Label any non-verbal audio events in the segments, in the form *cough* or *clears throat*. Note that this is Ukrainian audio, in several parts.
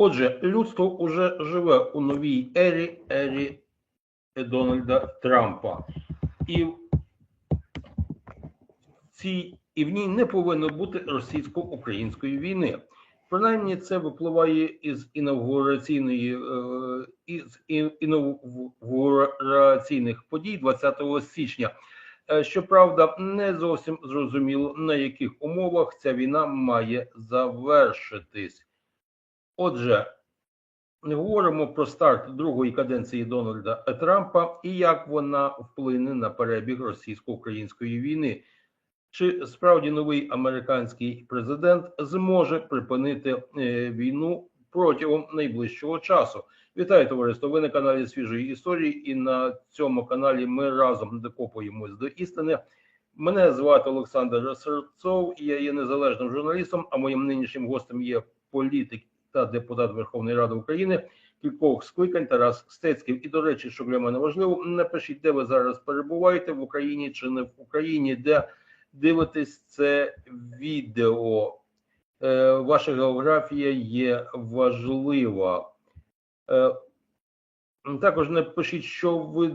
Отже, людство уже живе у новій ері, ері Дональда Трампа. І в цій і в ній не повинно бути російсько-української війни. Принаймні, це випливає із інавгураційної е, із ін- інавгураційних подій 20 січня. Е, Щоправда, не зовсім зрозуміло, на яких умовах ця війна має завершитись. Отже, говоримо про старт другої каденції Дональда Трампа і як вона вплине на перебіг російсько-української війни. Чи справді новий американський президент зможе припинити е, війну протягом найближчого часу? Вітаю товариство! Ви на каналі Свіжої історії, і на цьому каналі ми разом докопуємось до істини. Мене звати Олександр Серцов, я є незалежним журналістом. А моїм нинішнім гостем є політик та депутат Верховної Ради України кількох скликань Тарас Стецький. І до речі, що для мене важливо, напишіть, де ви зараз перебуваєте в Україні чи не в Україні, де дивитесь це відео. Е, ваша географія є важлива. Е, також напишіть, що ви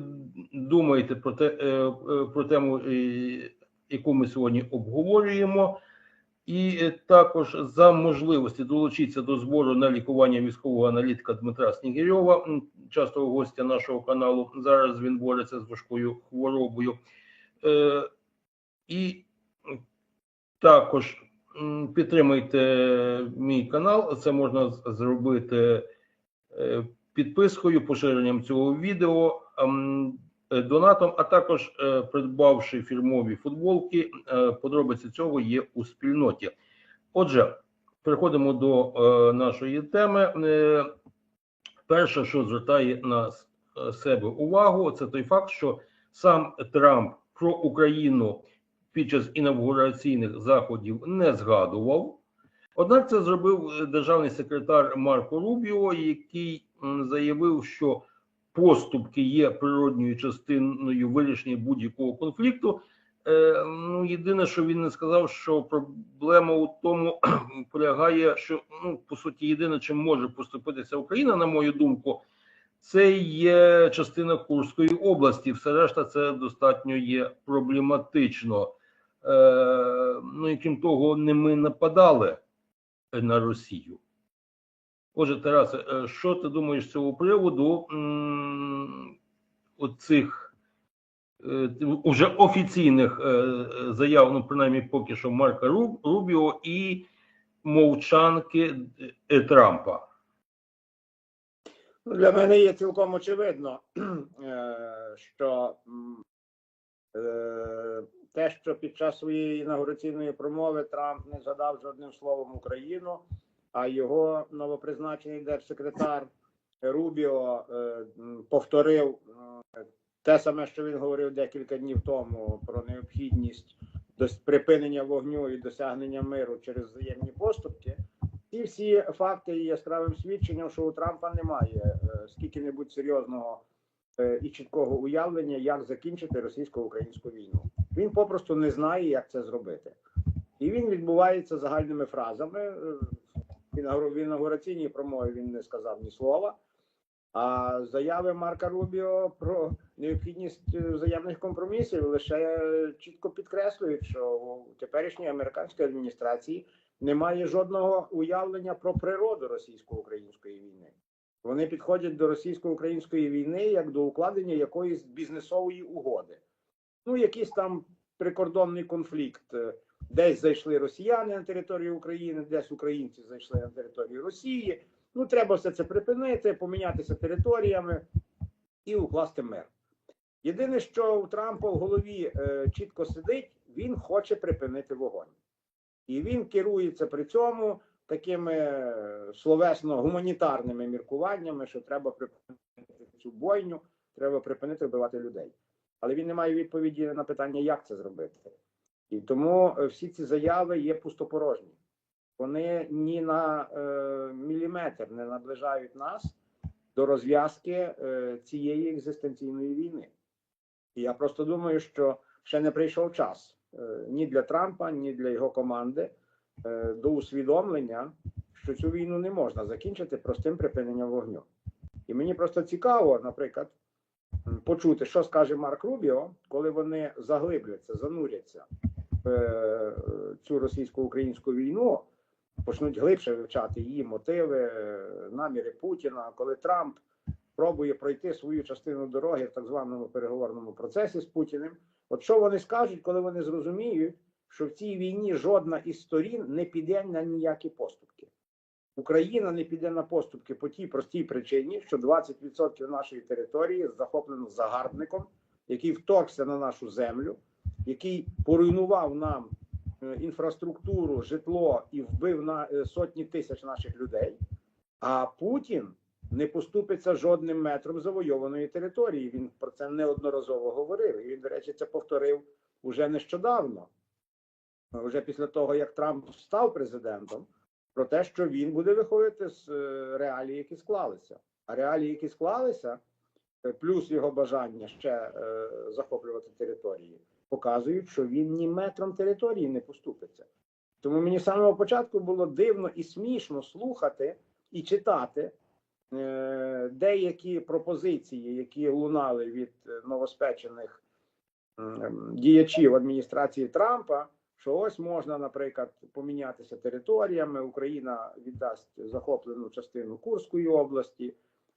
думаєте про те, е, е, про тему, е, яку ми сьогодні обговорюємо. І е, також за можливості долучитися до збору на лікування військового аналітика Дмитра Снігирьова, частого гостя нашого каналу. Зараз він бореться з важкою хворобою. Е, І також підтримайте мій канал. Це можна зробити е, підпискою, поширенням цього відео, донатом, а також е, придбавши фірмові футболки. Е, Подробиці цього є у спільноті. Отже, переходимо до е, нашої теми. Е, Перше, що звертає на е, себе увагу, це той факт, що сам Трамп про Україну під час інавгураційних заходів не згадував. Однак це зробив е, державний секретар Марко Рубіо, який заявив, що поступки є природньою частиною вирішення будь-якого конфлікту. Е, ну, єдине, що він не сказав, що проблема у тому *clears throat* полягає, що ну, по суті, єдине, чим може поступитися Україна, на мою думку, це є частина Курської області. Все решта це достатньо є проблематично. Е, ну і крім того, не ми нападали на Росію. Отже, Тарасе, е, що ти думаєш з цього приводу оцих е, уже офіційних е, заяв, ну принаймні поки що Марка Руб- Рубіо і мовчанки Трампа? Ну, Для мене є цілком очевидно, що те, що під час своєї інаугураційної промови Трамп не згадав жодним словом Україну, а його новопризначений держсекретар Рубіо е, повторив е, те саме, що він говорив декілька днів тому про необхідність припинення вогню і досягнення миру через взаємні поступки. Ці всі факти є яскравим свідченням, що у Трампа немає е, скільки-небудь серйозного і чіткого уявлення, як закінчити російсько-українську війну. Він попросту не знає, як це зробити. І він відбувається загальними фразами. Е, В інаугу- в інаугураційній промові він не сказав ні слова. А заяви Марка Рубіо про необхідність е, взаємних компромісів лише чітко підкреслюють, що у теперішній американській адміністрації немає жодного уявлення про природу російсько-української війни. Вони підходять до російсько-української війни як до укладення якоїсь бізнесової угоди. Ну, якийсь там прикордонний конфлікт. Десь зайшли росіяни на територію України, десь українці зайшли на територію Росії. Ну, треба все це припинити, помінятися територіями і укласти мир. Єдине, що у Трампа в голові е, чітко сидить, він хоче припинити вогонь. І він керується при цьому такими е, словесно-гуманітарними міркуваннями, що треба припинити цю бойню, треба припинити вбивати людей. Але він не має відповіді на питання, як це зробити. І тому е, всі ці заяви є пустопорожні. Вони ні на е, міліметр не наближають нас до розв'язки е, цієї екзистенційної війни. І я просто думаю, що ще не прийшов час е, ні для Трампа, ні для його команди е, до усвідомлення, що цю війну не можна закінчити простим припиненням вогню. І мені просто цікаво, наприклад, почути, що скаже Марк Рубіо, коли вони заглибляться, зануряться цю російсько-українську війну, почнуть глибше вивчати її мотиви, е, наміри Путіна, коли Трамп пробує пройти свою частину дороги в так званому переговорному процесі з Путіним. От що вони скажуть, коли вони зрозуміють, що в цій війні жодна із сторін не піде на ніякі поступки. Україна не піде на поступки по тій простій причині, що 20% нашої території захоплено загарбником, який вторгся на нашу землю, який поруйнував нам е, інфраструктуру, житло і вбив на е, сотні тисяч наших людей. А Путін не поступиться жодним метром завойованої території. Він про це неодноразово говорив. І він, до речі, це повторив уже нещодавно, вже після того, як Трамп став президентом, про те, що він буде виходити з е, реалій, які склалися. А реалії, які склалися, е, плюс його бажання ще е, захоплювати території, показують, що він ні метром території не поступиться. Тому мені з самого початку було дивно і смішно слухати і читати е, деякі пропозиції, які лунали від е, новоспечених м, діячів адміністрації Трампа, що ось можна, наприклад, помінятися територіями. Україна віддасть захоплену частину Курської області,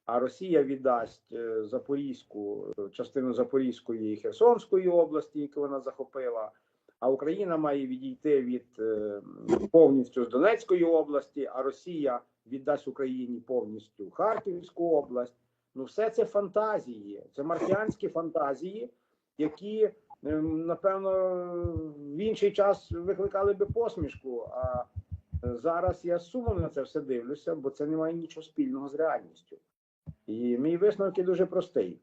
а Росія віддасть е, Запорізьку е, частину Запорізької і Херсонської області, яку вона захопила. А Україна має відійти від е, повністю з Донецької області, а Росія віддасть Україні повністю Харківську область. Ну, все це фантазії, це марсіанські фантазії, які ем, напевно в інший час викликали би посмішку. А зараз я сумом на це все дивлюся, бо це не має нічого спільного з реальністю. І мій висновок дуже простий: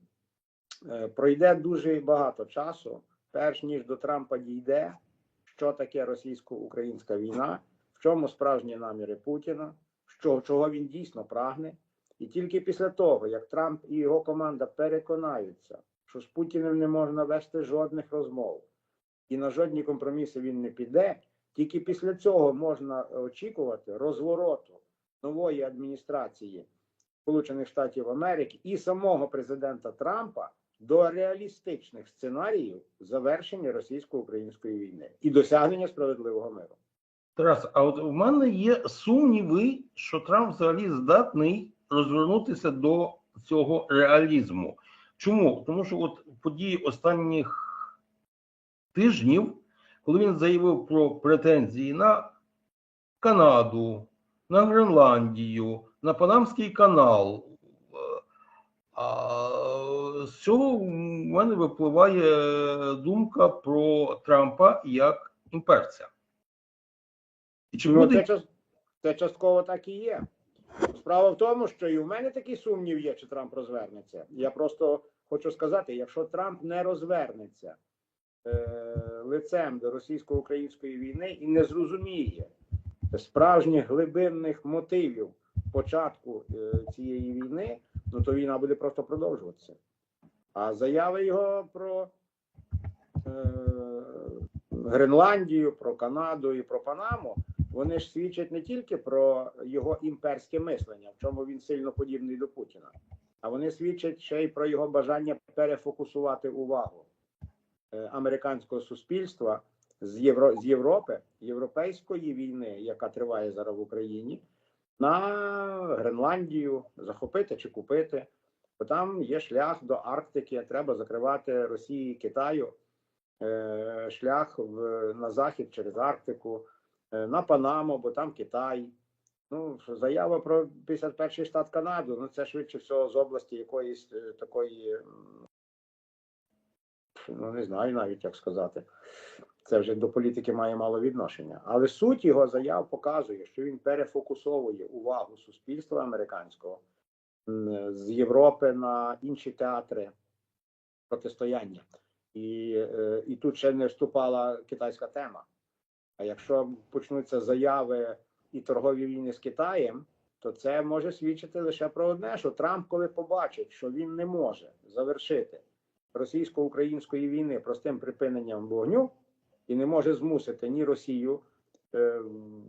Е, пройде дуже багато часу, перш ніж до Трампа дійде, що таке російсько-українська війна, в чому справжні наміри Путіна, що, чого він дійсно прагне. І тільки після того, як Трамп і його команда переконаються, що з Путіним не можна вести жодних розмов, і на жодні компроміси він не піде, тільки після цього можна очікувати розвороту нової адміністрації Сполучених Штатів Америки і самого президента Трампа до реалістичних сценаріїв завершення російсько-української війни і досягнення справедливого миру. Тарас, а от в мене є сумніви, що Трамп взагалі здатний розвернутися до цього реалізму. Чому? Тому що от події останніх тижнів, коли він заявив про претензії на Канаду, на Гренландію, на Панамський канал, а з цього в мене випливає думка про Трампа як імперця. І чи Ну, буде це, це частково так і є. Справа в тому, що і в мене такий сумнів є, чи Трамп розвернеться. Я просто хочу сказати: якщо Трамп не розвернеться е, лицем до російсько-української війни і не зрозуміє справжніх глибинних мотивів початку е, цієї війни, ну то війна буде просто продовжуватися. А заяви його про е, Гренландію, про Канаду і про Панаму, вони ж свідчать не тільки про його імперське мислення, в чому він сильно подібний до Путіна, а вони свідчать ще й про його бажання перефокусувати увагу е, американського суспільства з Євро з Європи, європейської війни, яка триває зараз в Україні, на Гренландію захопити чи купити. Бо там є шлях до Арктики, треба закривати Росії і Китаю е, шлях в, на захід через Арктику, е, на Панаму, бо там Китай. Ну, заява про 51-й штат Канаду, ну це швидше всього з області якоїсь е, такої, ну не знаю навіть як сказати. Це вже до політики має мало відношення. Але суть його заяв показує, що він перефокусовує увагу суспільства американського з Європи на інші театри протистояння. І, е, і тут ще не вступала китайська тема. А якщо почнуться заяви і торгові війни з Китаєм, то це може свідчити лише про одне, що Трамп, коли побачить, що він не може завершити російсько-української війни простим припиненням вогню і не може змусити ні Росію е,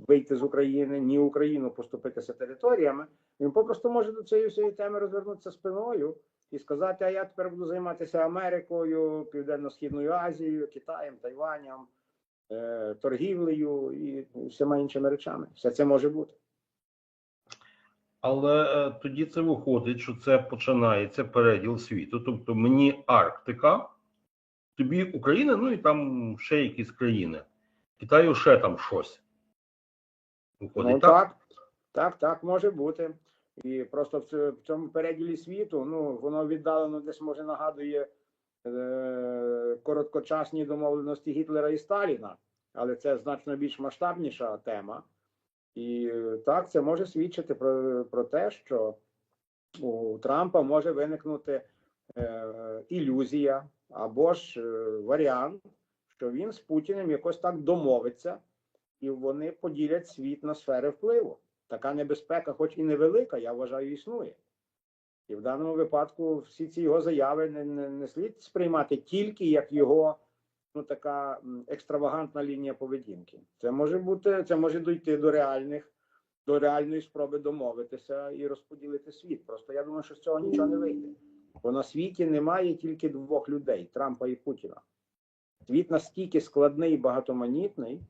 вийти з України, ні Україну поступитися територіями, він попросту може до цієї всієї теми розвернутися спиною і сказати: а я тепер буду займатися Америкою, Південно-Східною Азією, Китаєм, Тайванем, е, торгівлею і всіма іншими речами. Все це може бути. Але е, тоді це виходить, що це починається переділ світу. Тобто мені Арктика, тобі Україна, ну і там ще якісь країни. Китаю ще там щось. Виходить, Ну так? так, так, так може бути. І просто в в цьому переділі світу, ну воно віддалено десь може нагадує е, короткочасні домовленості Гітлера і Сталіна, але це значно більш масштабніша тема. І так, це може свідчити про, про те, що у Трампа може виникнути е, ілюзія або ж е, варіант, що він з Путіним якось так домовиться, і вони поділять світ на сфери впливу. Така небезпека, хоч і невелика, я вважаю, існує. І в даному випадку всі ці його заяви не, не, не слід сприймати тільки як його ну, така екстравагантна лінія поведінки. Це може бути, це може дійти до реальних, до реальної спроби домовитися і розподілити світ. Просто я думаю, що з цього нічого не вийде. Бо на світі немає тільки двох людей Трампа і Путіна. Світ настільки складний і багатоманітний,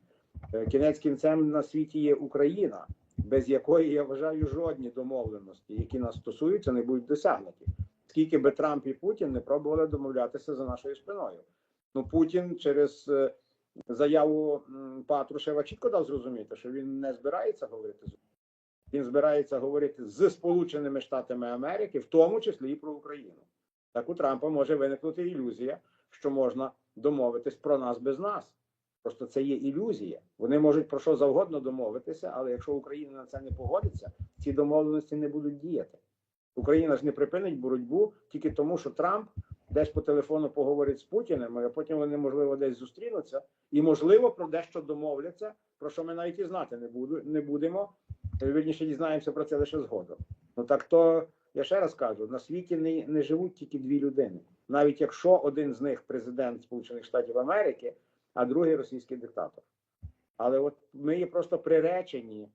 е, кінець кінцем на світі є Україна, без якої я вважаю жодні домовленості, які нас стосуються, не будуть досягнуті. Скільки би Трамп і Путін не пробували домовлятися за нашою спиною. Ну Путін через е, заяву Патрушева чітко дав зрозуміти, що він не збирається говорити з він збирається говорити з Сполученими Штатами Америки, в тому числі і про Україну. Так у Трампа може виникнути ілюзія, що можна домовитись про нас без нас. Просто це є ілюзія. Вони можуть про що завгодно домовитися, але якщо Україна на це не погодиться, ці домовленості не будуть діяти. Україна ж не припинить боротьбу тільки тому, що Трамп десь по телефону поговорить з Путіним, а потім вони, можливо, десь зустрінуться, і, можливо, про дещо домовляться, про що ми навіть і знати не, буду, не будемо. Вірніше дізнаємося про це лише згодом. Ну так то я ще раз кажу: на світі не, не живуть тільки дві людини, навіть якщо один з них президент Сполучених Штатів Америки, а другий російський диктатор. Але от ми є просто приречені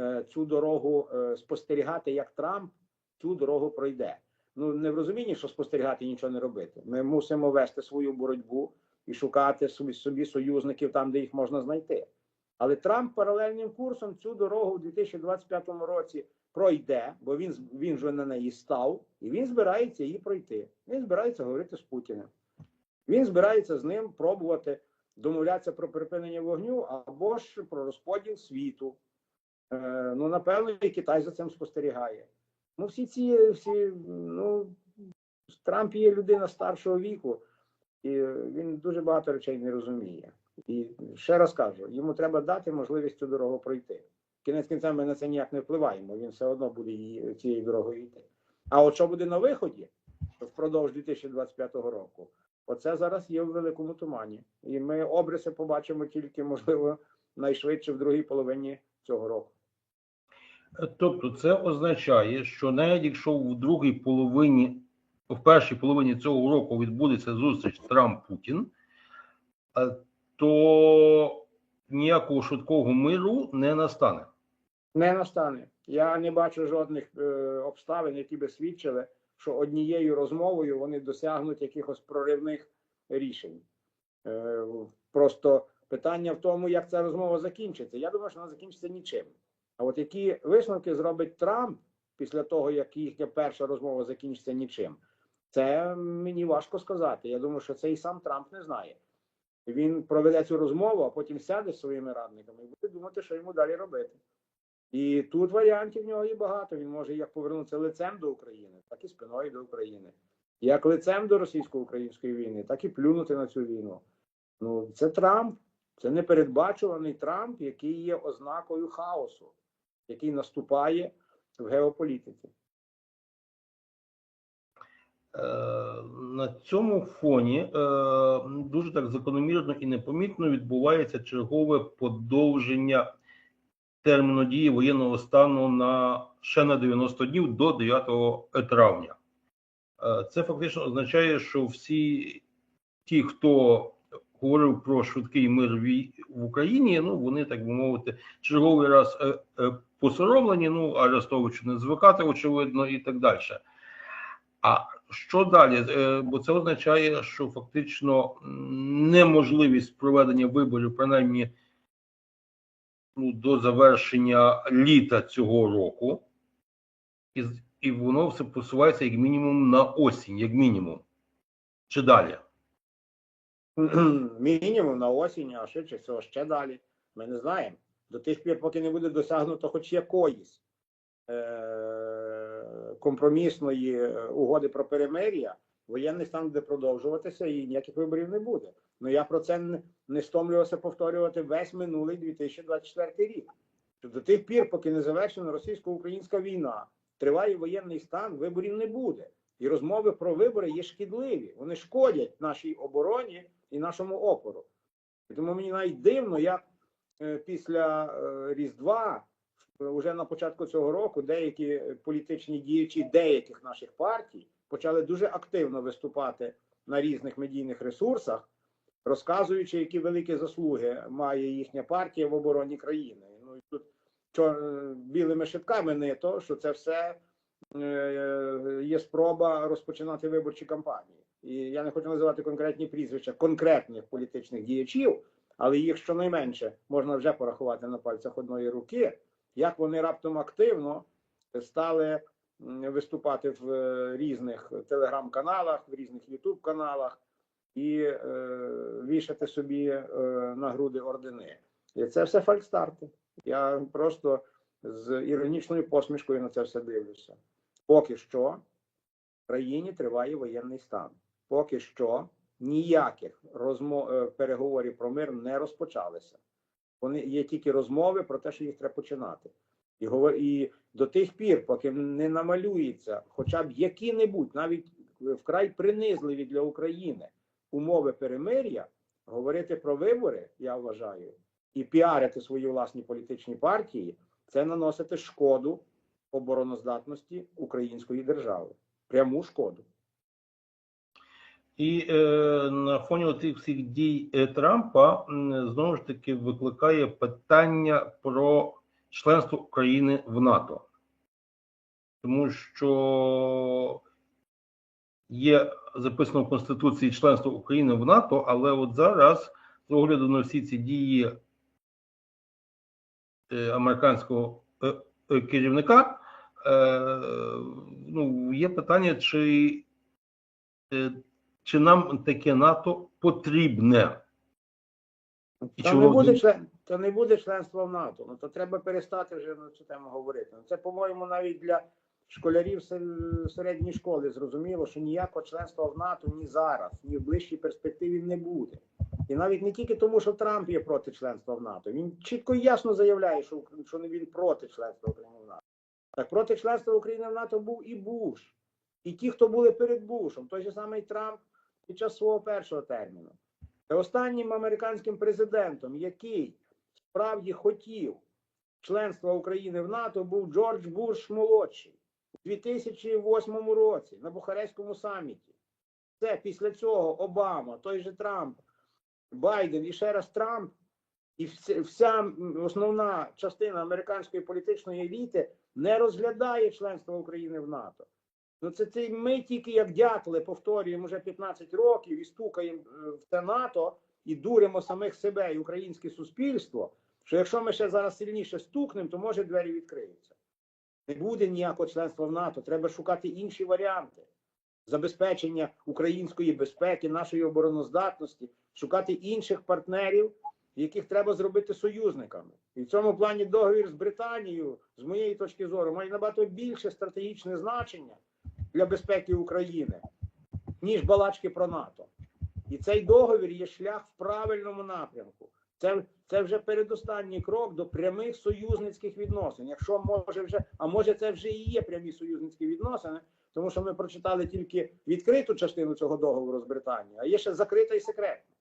е, цю дорогу е, спостерігати, як Трамп цю дорогу пройде. Ну не в розумінні, що спостерігати і нічого не робити. Ми мусимо вести свою боротьбу і шукати собі, собі союзників там, де їх можна знайти. Але Трамп паралельним курсом цю дорогу у 2025 році пройде, бо він він вже на неї став, і він збирається її пройти. Він збирається говорити з Путіним. Він збирається з ним пробувати домовлятися про припинення вогню або ж про розподіл світу. Е, ну, напевно, і Китай за цим спостерігає. Ну, всі ці всі, ну, Трамп є людина старшого віку, і він дуже багато речей не розуміє. І ще раз кажу, йому треба дати можливість цю дорогу пройти. Кінець кінцем ми на це ніяк не впливаємо, він все одно буде цією дорогою йти. А от що буде на виході впродовж 2025 року, оце зараз є в великому тумані. І ми обриси побачимо тільки, можливо, найшвидше в другій половині цього року. Тобто, це означає, що навіть якщо в другій половині, в першій половині цього року відбудеться зустріч Трамп-Путін, е, то ніякого швидкого миру не настане. Не настане. Я не бачу жодних е, обставин, які би свідчили, що однією розмовою вони досягнуть якихось проривних рішень. Е, просто питання в тому, як ця розмова закінчиться. Я думаю, що вона закінчиться нічим. А от які висновки зробить Трамп після того, як їхня перша розмова закінчиться нічим, це мені важко сказати. Я думаю, що це і сам Трамп не знає. Він проведе цю розмову, а потім сяде з своїми радниками і буде думати, що йому далі робити. І тут варіантів в нього є багато. Він може як повернутися лицем до України, так і спиною до України. Як лицем до російсько-української війни, так і плюнути на цю війну. Ну, це Трамп, це непередбачуваний Трамп, який є ознакою хаосу, який наступає в геополітиці. Е, На цьому фоні е, дуже так закономірно і непомітно відбувається чергове подовження терміну дії воєнного стану на ще на 90 днів до 9 травня. Е, Це фактично означає, що всі ті, хто говорив про швидкий мир в Україні. Ну вони так би мовити, черговий раз посоромлені. Ну Арестовичу не звикати, очевидно, і так далі. А що далі? Е, Бо це означає, що фактично неможливість проведення виборів, принаймні ну, до завершення літа цього року, і, і воно все посувається як мінімум на осінь, як мінімум. Чи далі? мінімум на осінь, а швидше всього ще далі. Ми не знаємо. До тих пір, поки не буде досягнуто хоч якоїсь е- компромісної е, угоди про перемир'я, воєнний стан буде продовжуватися і ніяких виборів не буде. Ну я про це не, стомлювався повторювати весь минулий 2024 рік. Що до тих пір, поки не завершена російсько-українська війна, триває воєнний стан, виборів не буде. І розмови про вибори є шкідливі. Вони шкодять нашій обороні і нашому опору. І Тому мені навіть дивно, як після е, Різдва, е, уже на початку цього року, деякі е, політичні діячі деяких наших партій почали дуже активно виступати на різних медійних ресурсах, розказуючи, які великі заслуги має їхня партія в обороні країни. Ну і тут е, білими шитками не то, що це все е, є спроба розпочинати виборчі кампанії. І я не хочу називати конкретні прізвища конкретних політичних діячів, але їх щонайменше можна вже порахувати на пальцях одної руки, як вони раптом активно стали виступати в е, різних телеграм-каналах, в різних ютуб-каналах і е, вішати собі е, на груди ордени. І це все фальстарти. Я просто з іронічною посмішкою на це все дивлюся. Поки що в країні триває воєнний стан. Поки що ніяких розмов е, переговорів про мир не розпочалися. Вони є тільки розмови про те, що їх треба починати. І і до тих пір, поки не намалюється хоча б які-небудь, навіть вкрай принизливі для України умови перемир'я, говорити про вибори, я вважаю, і піарити свої власні політичні партії, це наносити шкоду обороноздатності української держави. Пряму шкоду. І е, на фоні цих всіх дій е, Трампа знову ж таки викликає питання про членство України в НАТО, тому що є записано в Конституції членство України в НАТО, але от зараз, з огляду на всі ці дії е, американського е, керівника, е, ну, є питання, чи чи нам таке НАТО потрібне? І Та не, буде член, та не буде членства в НАТО. Ну то треба перестати вже на цю тему говорити. Ну, це, по-моєму, навіть для школярів середньої школи зрозуміло, що ніякого членства в НАТО ні зараз, ні в ближчій перспективі не буде. І навіть не тільки тому, що Трамп є проти членства в НАТО. Він чітко і ясно заявляє, що, що він проти членства України в НАТО. Так проти членства України в НАТО був і Буш, і ті, хто були перед Бушем, той же самий Трамп під час свого першого терміну. Та Останнім американським президентом, який справді хотів членства України в НАТО, був Джордж Буш молодший у 2008 році на Бухарестському саміті. Це після цього Обама, той же Трамп, Байден і ще раз Трамп, і вся основна частина американської політичної еліти не розглядає членство України в НАТО. Ну, це, це ми тільки як дятли повторюємо вже 15 років і стукаємо е, в це НАТО і дуримо самих себе і українське суспільство. Що якщо ми ще зараз сильніше стукнемо, то може двері відкриються. Не буде ніякого членства в НАТО. Треба шукати інші варіанти забезпечення української безпеки, нашої обороноздатності, шукати інших партнерів, яких треба зробити союзниками. І в цьому плані договір з Британією, з моєї точки зору, має набагато більше стратегічне значення для безпеки України, ніж балачки про НАТО. І цей договір є шлях в правильному напрямку. Це, це вже передостанній крок до прямих союзницьких відносин. Якщо може вже, а може це вже і є прямі союзницькі відносини, тому що ми прочитали тільки відкриту частину цього договору з Британією, а є ще закрита і секретна.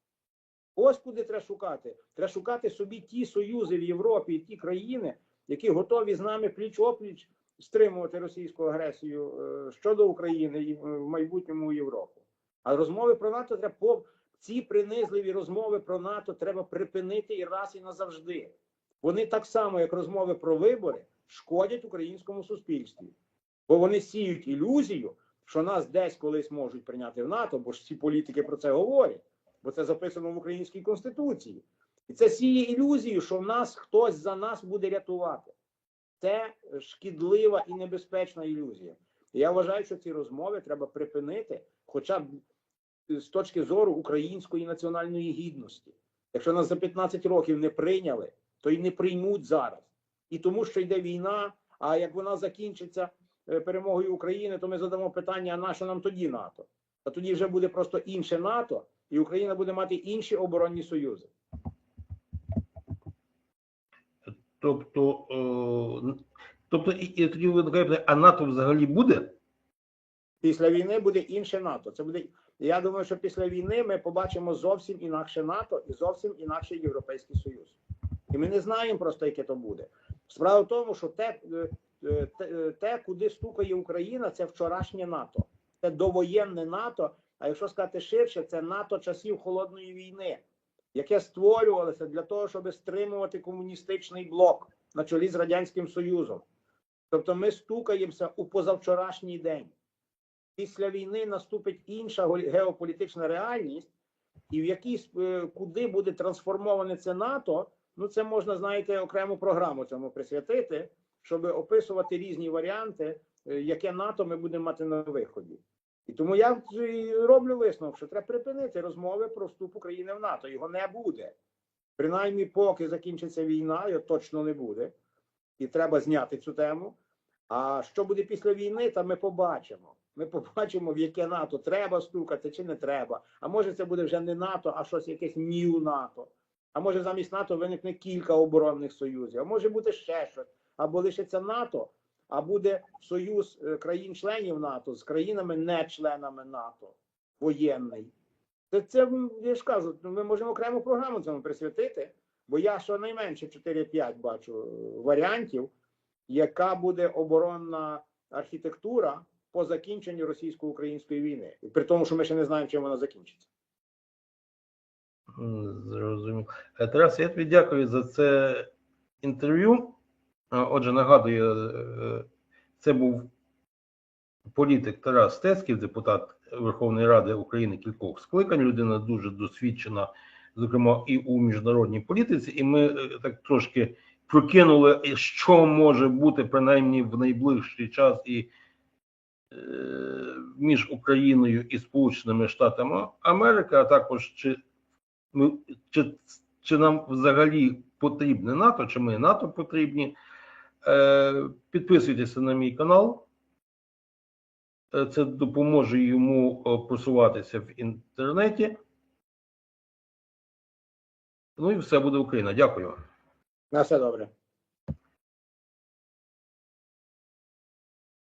Ось куди треба шукати. Треба шукати собі ті союзи в Європі і ті країни, які готові з нами пліч опліч стримувати російську агресію е, щодо України і е, в майбутньому Європу. А розмови про НАТО треба ці принизливі розмови про НАТО треба припинити і раз і назавжди. Вони так само, як розмови про вибори, шкодять українському суспільстві, бо вони сіють ілюзію, що нас десь колись можуть прийняти в НАТО, бо ж всі політики про це говорять, бо це записано в українській конституції. І це сіє ілюзію, що в нас хтось за нас буде рятувати. Це шкідлива і небезпечна ілюзія. Я вважаю, що ці розмови треба припинити, хоча б з точки зору української національної гідності. Якщо нас за 15 років не прийняли, то й не приймуть зараз. І тому, що йде війна. А як вона закінчиться е, перемогою України, то ми задамо питання: а на нам тоді НАТО? А тоді вже буде просто інше НАТО, і Україна буде мати інші оборонні союзи. Тобто, е, тобто і, тоді виникає а НАТО взагалі буде? Після війни буде інше НАТО. Це буде. Я думаю, що після війни ми побачимо зовсім інакше НАТО і зовсім інакший Європейський Союз. І ми не знаємо просто, яке то буде. Справа в тому, що те, е, е, те, те, куди стукає Україна, це вчорашнє НАТО. Це довоєнне НАТО. А якщо сказати ширше, це НАТО часів холодної війни, яке створювалося для того, щоб стримувати комуністичний блок на чолі з радянським Союзом. Тобто, ми стукаємося у позавчорашній день. Після війни наступить інша геополітична реальність, і в якійсь е, куди буде трансформоване це НАТО. Ну, це можна, знаєте, окрему програму цьому присвятити, щоб описувати різні варіанти, е, яке НАТО ми будемо мати на виході. І тому я роблю висновок, що треба припинити розмови про вступ України в НАТО. Його не буде. Принаймні, поки закінчиться війна, його точно не буде. І треба зняти цю тему. А що буде після війни, та ми побачимо. Ми побачимо, в яке НАТО треба стукати чи не треба. А може, це буде вже не НАТО, а щось якесь нью НАТО. А може замість НАТО виникне кілька оборонних союзів, а може бути ще щось. Або лишиться НАТО, а буде союз е, країн-членів НАТО з країнами не-членами НАТО, воєнний. Це, це я ж кажу, ми можемо окрему програму цьому присвятити, бо я щонайменше 4-5 бачу е, варіантів, яка буде оборонна архітектура по закінченню російсько-української війни. При тому, що ми ще не знаємо, чим вона закінчиться. Зрозумів. Тарас, я тобі дякую за це інтерв'ю. Е, Отже, нагадую, е, це був політик Тарас Стецьків, депутат Верховної Ради України кількох скликань. Людина дуже досвідчена, зокрема, і у міжнародній політиці. І ми е, так трошки прокинули, е, що може бути принаймні в найближчий час і е, між Україною і Сполученими Штатами Америки, а також чи чи, чи нам взагалі потрібне НАТО, чи ми НАТО потрібні. Е, підписуйтеся на мій канал. Е, Це допоможе йому е, просуватися в інтернеті. Ну і все буде Україна. Дякую. На все добре.